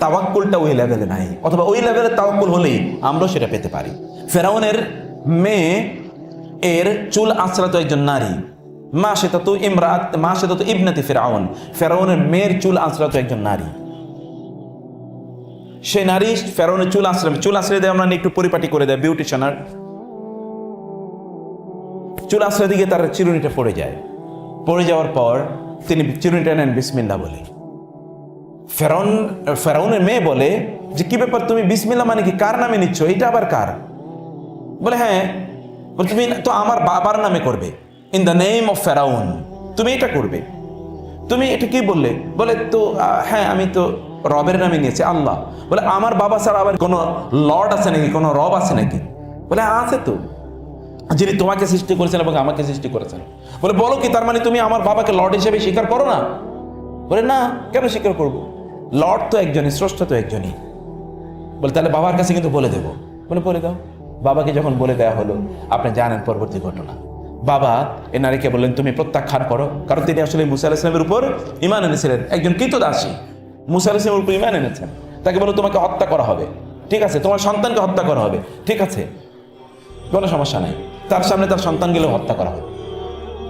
তাওয়াক্কুলটা ওই লেভেলে নাই। অথবা ওই লেভেলে তাওয়াক্কুল হলেই আমরাও সেটা পেতে পারি। ফেরাউনের মেয়ে, এর চুল আশ্রাত একজন নারী। মা সেটা তো ইমরাত মা সেটা তো ইবনাতি ফেরাউন। ফেরাউনের মেয়ের চুল আশ্রাত একজন নারী। সে নারী ফেরাউনের চুল আশ্রয় চুল আশ্রয় দেয় আমরা একটু পরিপাটি করে দেয় বিউটিশনার চুল আশ্রয় দিকে তার চিরুনিটা পড়ে যায়। পড়ে যাওয়ার পর তিনি চিরুনিটা নেন বিসমিল্লা বলে। ফেরাউন, ফেরাউনের মেয়ে বলে যে, কি ব্যাপার তুমি বিসমিল্লা মানে কি? কার নামে নিচ্ছ? এটা আবার কার? বলে হ্যাঁ। তুমি তো আমার বাবার নামে করবে। ইন দ্য নেম অফ ফেরাউন, তুমি এটা করবে। তুমি এটা কি বললে? বলে, তো হ্যাঁ আমি তো রবের নামে নিয়েছি, আল্লাহ। বলে, আমার বাবা ছাড়া আবার কোনো লর্ড আছে নাকি? কোনো রব আছে নাকি? বলে, আছে তো। যিনি তোমাকে সৃষ্টি করেছেন এবং আমাকে সৃষ্টি করেছেন। বলে, বলো কি, তার মানে তুমি আমার বাবাকে লর্ড হিসেবে স্বীকার করো না? বলে, না, কেন স্বীকার করব? লর্ড তো একজনই, স্রষ্টা তো একজনই। বলে, তাহলে বাবার কাছে কিন্তু বলে দেবো। বলে বলে দাও। বাবাকে যখন বলে দেওয়া হলো, আপনি জানেন পরবর্তী ঘটনা। বাবা, এ নারীকে বললেন, তুমি প্রত্যাখ্যান করো। কারণ তিনি আসলে মুসা ইসলামের উপর ইমান এনেছিলেন, একজন কৃতদাসী মুসা ইসলামের উপর ইমান এনেছেন। তাকে বলো, তোমাকে হত্যা করা হবে। ঠিক আছে, তোমার সন্তানকে হত্যা করা হবে। ঠিক আছে, কোনো সমস্যা নাই। তার সামনে তার সন্তান গেলেও হত্যা করা হবে।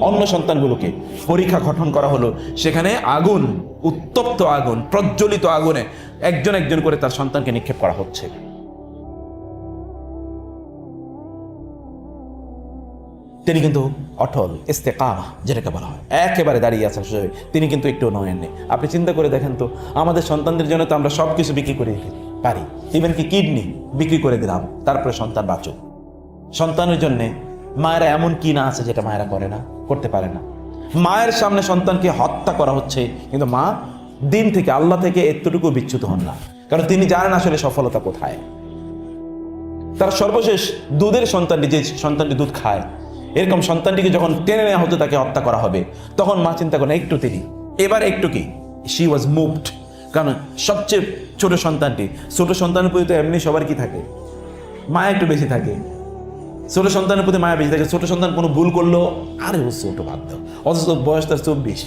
অন্য সন্তানগুলোকে পরীক্ষা গঠন করা হলো। সেখানে আগুন, উত্তপ্ত আগুন, প্রজ্বলিত আগুনে একজন একজন করে তার সন্তানকে নিক্ষেপ করা হচ্ছে। তিনি কিন্তু অটল, ইস্তেকামা, যেটাকে বলা হয়। একেবারে দাঁড়িয়ে আছেন সোজাভাবে। তিনি কিন্তু একটু নয়েননি। আপনি চিন্তা করে দেখেন তো, আমাদের সন্তানদের জন্য তো আমরা সব কিছু বিক্রি করে দিতে পারি। ইভেন কি কিডনি বিক্রি করে দিলাম, তারপরে সন্তান বাঁচুক। সন্তানের জন্যে মায়েরা এমন কি না আছে যেটা মায়েরা করে না? করতে পারে না। মায়ের সামনে সন্তানকে হত্যা করা হচ্ছে, কিন্তু মা দিন থেকে আল্লাহ থেকে এতটুকু বিচ্যুত হন না। কারণ তিনি জানেন আসলে সফলতা কোথায়। তার সর্বশেষ দুধের সন্তানটি যে সন্তানটি দুধ খায়, এরকম সন্তানটিকে যখন টেনে নেওয়া হতো তাকে হত্যা করা হবে, তখন মা চিন্তা করেন, একটু তিনি। এবার একটু কি? শি ওয়াজ মুভড কারণ সবচেয়ে ছোট সন্তানটি, ছোট সন্তানের প্রতি তো এমনি সবার কি থাকে? মা একটু বেশি থাকে। ছোট সন্তানের প্রতি মায়া বেশি থাকে, ছোট সন্তান কোনো ভুল করল, আরে ও ছোট বাদ দাও। অথচ বয়স তার চব্বিশ।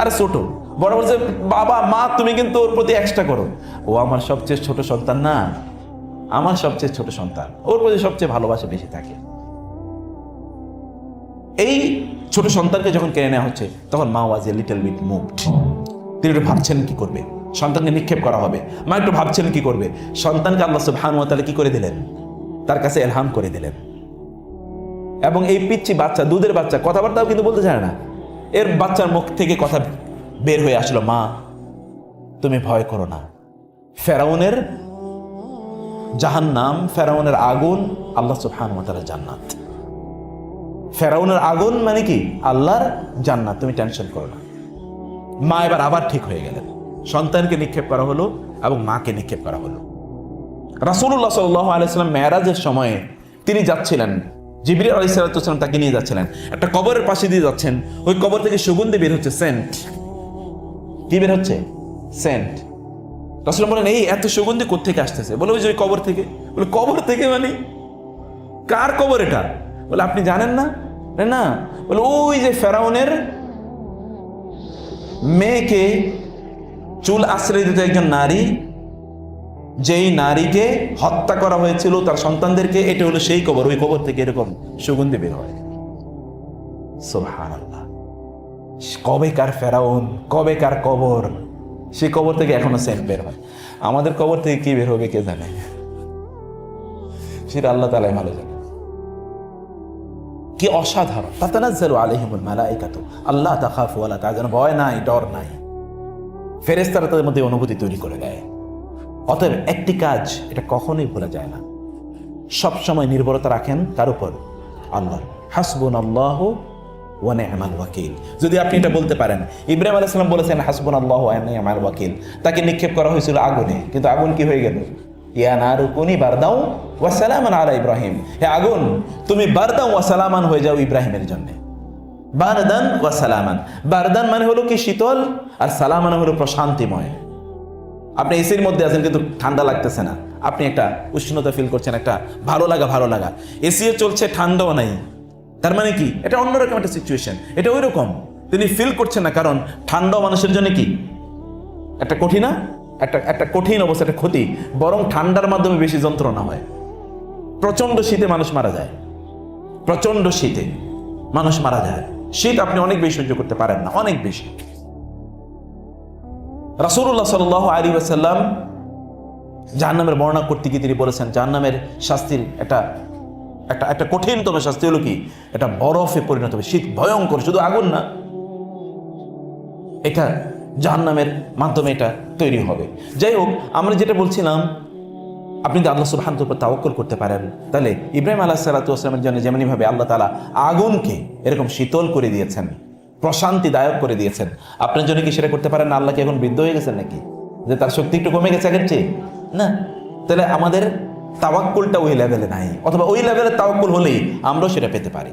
আরে ছোট, বড় বলছে, বাবা, মা, তুমি কিন্তু ওর প্রতি এক্সট্রা করো। ও আমার সবচেয়ে ছোট সন্তান না, আমার সবচেয়ে ছোট সন্তান। ওর প্রতি সবচেয়ে ভালোবাসা বেশি থাকে। এই ছোট সন্তানকে যখন কেড়ে নেওয়া হচ্ছে, তখন মা was a little bit moved তিনি একটু ভাবছেন কি করবে? সন্তানকে নিক্ষেপ করা হবে। মা একটু ভাবছেন কি করবে? সন্তানকে আল্লাহ সুবহান ওয়া তাআলা কি করে দিলেন? তার কাছে এলহাম করে দিলেন। এবং এই পিচ্ছি বাচ্চা, দুধের বাচ্চা, কথাবার্তাও কিন্তু বলতে জানে না। এর বাচ্চার মুখ থেকে কথা বের হয়ে আসলো, মা, তুমি ভয় করো না। ফেরাউনের জাহান্নাম, ফেরাউনের আগুন, আল্লাহ সুবহান ওয়া জান্নাত। ফেরাউনের আগুন মানে কি? আল্লাহর জান্নাত, তুমি টেনশন করো না। মা এবার আবার ঠিক হয়ে গেলেন। সন্তানকে নিক্ষেপ করা হলো এবং মাকে নিক্ষেপ করা হলো। রাসুল্লাহ সাল্লাহ আলাইসাল্লাম মেয়ারাজের সময়ে তিনি যাচ্ছিলেন। জিবির আলাইসালাম তাকে নিয়ে যাচ্ছিলেন। একটা কবরের পাশে দিয়ে যাচ্ছেন। ওই কবর থেকে সুগন্ধি বের হচ্ছে, সেন্ট। কি বের হচ্ছে? সেন্ট। রাসুল বলেন, এই এত সুগন্ধি কোথেকে আসতেছে? বলে, ওই যে কবর থেকে। বলে, কবর থেকে মানে? কার কবর এটা? বলে, আপনি জানেন না? না। বলে, ওই যে ফেরাউনের মেয়েকে চুল আশ্রয় দিত একজন নারী যেই নারীকে হত্যা করা হয়েছিল তার সন্তানদেরকে, এটা হলো সেই কবর। ওই কবর থেকে এরকম সুগন্ধি বের হয়। কবে কার ফেরাউন কবে কার কবর। সেই কবর থেকে এখনও সেন্ট বের হয়। আমাদের কবর থেকে কি বের হবে কে জানে? সেটা আল্লাহ তালাই ভালো জানে কি অসাধারণ। তাতানাজ্জালু আলাইহিমুল মালাইকাতু। আল্লাহ তাখাফু ওয়ালা তাহজানু ভয় নাই, ডর নাই। ফেরেশতারা তাদের মধ্যে অনুভূতি তৈরি করে দেয়। অতএব একটি কাজ এটা কখনোই ভোলা যায় না। সব সময় নির্ভরতা রাখেন কার উপর? আল্লাহ হাসবুন আল্লাহ ওয়া নি'মাল ওয়াকিল। যদি আপনি এটা বলতে পারেন, ইব্রাহিম আলাইহিস সালাম বলেছেন হাসবুন আল্লাহ ওয়া নি'মাল ওয়াকিল। তাকে নিক্ষেপ করা হয়েছিল আগুনে, কিন্তু আগুন কি হয়ে গেল? ইয়া নারু কুনি বারদাও ওয়া সালামান আলা ইব্রাহিম। হে আগুন, তুমি বারদাও ওয়া সালামান হয়ে যাও ইব্রাহিমের জন্য। বারদান ওয়া সালামান। বারদান মানে হলো কি? শীতল, আর সালাম মানে হলো প্রশান্তিময়। আপনি এসির মধ্যে আছেন, কিন্তু ঠান্ডা লাগতেছে না। আপনি একটা উষ্ণতা ফিল করছেন, একটা ভালো লাগা ভালো লাগা। এসিও চলছে, ঠান্ডাও নাই। তার মানে কি? এটা অন্যরকম একটা সিচুয়েশন এটা ওই রকম। তিনি ফিল করছেন না, কারণ ঠান্ডাও মানুষের জন্য কি? একটা কঠিনা একটা একটা কঠিন অবস্থা, একটা ক্ষতি। বরং ঠান্ডার মাধ্যমে বেশি যন্ত্রণা হয়। প্রচণ্ড শীতে মানুষ মারা যায়। প্রচণ্ড শীতে মানুষ মারা যায়। শীত আপনি অনেক বেশি সহ্য করতে পারেন না, অনেক বেশি। রাসূলুল্লাহ সাল্লাহ আলী আসাল্লাম জাহান্নামের বর্ণনা করতে গিয়ে তিনি বলেছেন, জাহান্নামের শাস্তির একটা একটা একটা কঠিনতম শাস্তি হলো কি? এটা বরফে পরিণত হবে, শীত ভয়ঙ্কর, শুধু আগুন না। এটা জাহান্নামের মাধ্যমে এটা তৈরি হবে। যাই হোক, আমরা যেটা বলছিলাম, আপনি যদি আল্লাহ সুবহানাহু উপর তাওয়াক্কুল করতে পারেন, তাহলে ইব্রাহিম আলাহ সাল্লাতামের জন্য যেমনিভাবে আল্লাহ তালা আগুনকে এরকম শীতল করে দিয়েছেন প্রশান্তিদায়ক করে দিয়েছেন। আপনার জন্য কি সেটা করতে পারেন না? আল্লাহ কি এখন বৃদ্ধ হয়ে গেছেন নাকি? যে তার শক্তি একটু কমে গেছে আগের চেয়ে? না। তাহলে আমাদের তাওয়াক্কুলটা ওই লেভেলে নাই। অথবা ওই লেভেলের তাওয়াক্কুল হলেই আমরাও সেটা পেতে পারি।